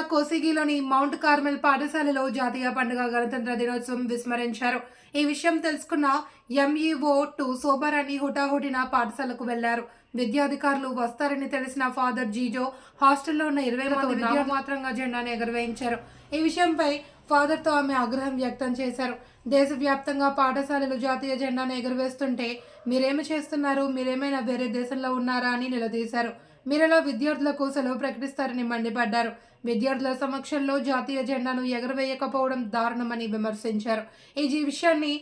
కోసిగిలోని mount Carmel పాఠశాలలో జాతీయ పండుగ గణతంత్ర దినోత్సవం విస్మరించారు. ఈ విషయం తెలుసుకున్న ఎంఈఓ టు శోభారాణి హుటాహుటిన పాఠశాలకు వెళ్ళారు. విద్యాధికారులు వస్తారని తెలిసిన ఫాదర్ జీజో హాస్టల్లో ఉన్న ఇరవై మంది విద్యార్థులు మాత్రంగా జెండాను ఎగురవేయించారు. ఈ విషయంపై ఫాదర్తో ఆమె ఆగ్రహం వ్యక్తం చేశారు. దేశవ్యాప్తంగా పాఠశాలలు జాతీయ జెండాను ఎగురవేస్తుంటే మీరేమి చేస్తున్నారు? మీరేమైనా వేరే దేశంలో ఉన్నారా అని నిలదీశారు. మీరెలా విద్యార్థులకు సెలవు ప్రకటిస్తారని మండిపడ్డారు. విద్యార్థుల సమక్షంలో జాతీయ జెండాను ఎగరవేయకపోవడం దారుణమని విమర్శించారు. ఈ విషయాన్ని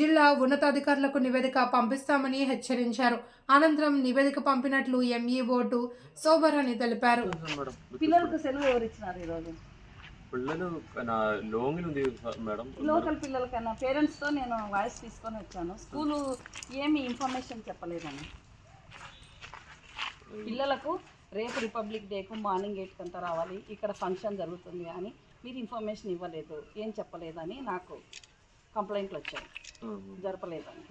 జిల్లా ఉన్నతాధికారులకు నివేదిక పంపిస్తామని హెచ్చరించారు. అనంతరం నివేదిక పంపినట్లు ఎంఈఓ టు సోబరాని తెలిపారు. పిల్లలకు సెలవు ఎవరు ఇచ్చినారు ఈరోజు? పిల్లలు లోంగిల్ ఉంది మేడం. లోకల్ పిల్లలకన్నా పేరెంట్స్తో నేను వాయిస్ తీసుకొని వచ్చాను. స్కూలు ఏమి ఇన్ఫర్మేషన్ చెప్పలేదని పిల్లలకు రేపు రిపబ్లిక్ డేకు మార్నింగ్ ఎయిట్ అంతా రావాలి. ఇక్కడ ఫంక్షన్ జరుగుతుంది అని మీరు ఇన్ఫర్మేషన్ ఇవ్వలేదు. ఏం చెప్పలేదని నాకు కంప్లైంట్లు వచ్చాయి. జరపలేదని.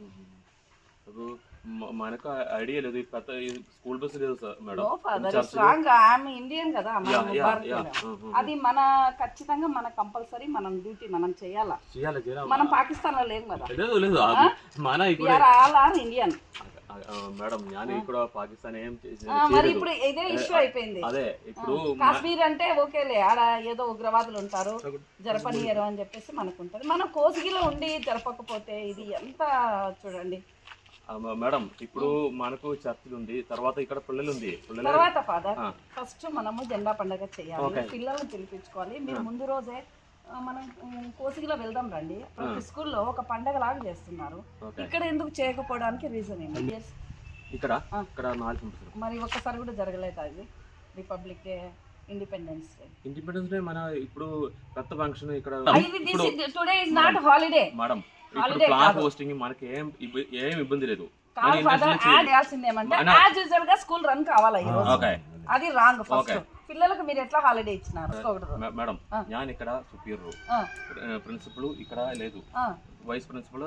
మనకు ఐడియా లేదు. ఈ పెద్ద ఈ స్కూల్ బస్ లేదు sir madam. No father church strong ఆమె ఇండియన్ కదా. అది మన ఖచ్చితంగా మన కంపల్సరీ మనం డ్యూటీ మనం చేయాలా. మనం పాకిస్తాన్లో లేము కదా. లేదు మన are all are Indian madam నేను ఇక్కడ పాకిస్తాన్ ఏం మరి. ఇప్పుడు ఇదే ఇష్యూ అయిపోయింది. అదే ఇప్పుడు కాశ్మీర్ అంటే ఓకేలే ఆడ ఏదో ఉగ్రవాదులు ఉంటారు జరపనియరు అని చెప్పేసి మనకు ఉంటుంది మనం కోసిగిలో ఉండి జరపకపోతే ఇది ఎంత చూడండి. మేడం ఇప్పుడు మనకు చర్చలు ఉంది తర్వాత ఇక్కడ పిల్లలు ఉంది. పిల్లలు తర్వాత ఫాదర్. ఫస్ట్ మనము జెండా పండగ చేయాలి. పిల్లల్ని పిలిపించుకోవాలి. మీరు ముందు రోజే మనం కోసిగిలో వెళ్దాం రండి. ప్రతి స్కూల్లో ఒక పండగ లాగా చేస్తున్నారు ఇక్కడ ఎందుకు చేయకపోవడానికి రీజన్ ఏంటి. ఇక్కడ. ఇక్కడ మరి ఒక్కసారి కూడా జరగలేదు అది republic day independence day independence day మన ఇప్పుడు పెద్ద ఫంక్షన్ ఇక్కడ today is not holiday madam ఇప్పుడు కాదు. హోస్టింగ్ మనకి ఏం ఏం ఇబ్బంది లేదు. కాదు ఫాదర్ యాడ్ యాజ్ యూజువల్గా స్కూల్ రన్ కావాలా ఈ రోజు? ఓకే. అది రాంగ్ ఫస్ట్. పిల్లలకు మీరు ఎట్లా హాలిడే ఇచ్చినారు? మేడం ఇక్కడ సుపీరియర్ ప్రిన్సిపల్ ఇక్కడ లేదు. వైస్ ప్రిన్సిపల్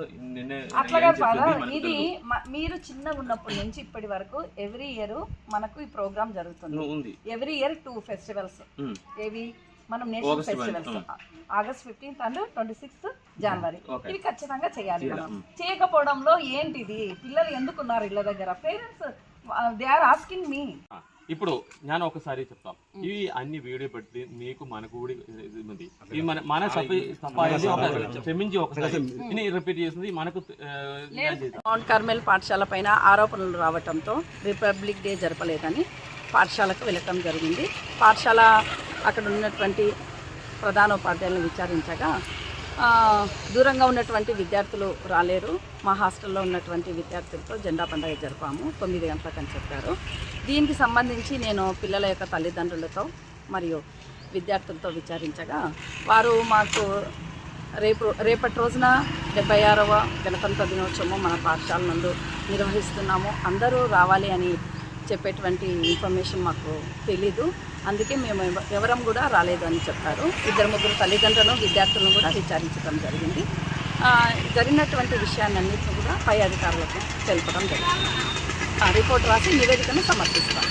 అట్లాగా ఫాదర్ ఇది మీరు చిన్నగా ఉన్నప్పటి నుంచి ఇప్పటి వరకు ఎవ్రీ ఇయర్ మనకు ఈ ప్రోగ్రామ్ జరుగుతుంది. Every year two festivals. ఏవి? మనం national festivals August fifteenth and twenty sixth January. ఇవి ఖచ్చితంగా చేయాలి. మనం. Mm. చేయకపోవడంలో ఏంటిది? పిల్లలు ఎందుకున్నారు ఇళ్ళ దగ్గర? Parents they are asking me ఇప్పుడు నేను ఒకసారి చెప్తాం. ఇవి అన్ని వీడియో పెట్టి మీకు మనకు కూడా ఇది మన క్షమించి ఒకసారి. ఇది రిపీట్ చేసింది. మనకు. మౌంట్ కార్మెల్ పాఠశాల పైన ఆరోపణలు రావటంతో రిపబ్లిక్ డే జరపలేదని పాఠశాలకు వెళ్ళటం జరిగింది. పాఠశాల అక్కడ ఉన్నటువంటి ప్రధానోపాధ్యాయులను విచారించగా దూరంగా ఉన్నటువంటి విద్యార్థులు రాలేరు. మా హాస్టల్లో ఉన్నటువంటి విద్యార్థులతో జెండా పండుగ జరిపాము. తొమ్మిది గంటలకు అని చెప్పారు. దీనికి సంబంధించి నేను పిల్లల యొక్క తల్లిదండ్రులతో మరియు విద్యార్థులతో విచారించగా వారు మాకు రేపు రేపటి రోజున డెబ్బై ఆరవ గణతంత్ర దినోత్సవం మన పాఠశాల నందు నిర్వహిస్తున్నాము. అందరూ రావాలి అని చెప్పేటువంటి ఇన్ఫర్మేషన్ మాకు తెలీదు. అందుకే మేము ఎవ- ఎవరం కూడా రాలేదు అని చెప్పారు. ఇద్దరు ముగ్గురు తల్లిదండ్రులను విద్యార్థులను కూడా విచారించడం జరిగింది. జరిగినటువంటి విషయాన్నింటిని కూడా పై అధికారులకు తెలపడం జరిగింది. ఆ, రిపోర్ట్ రాసి నివేదికను సమర్పిస్తాం.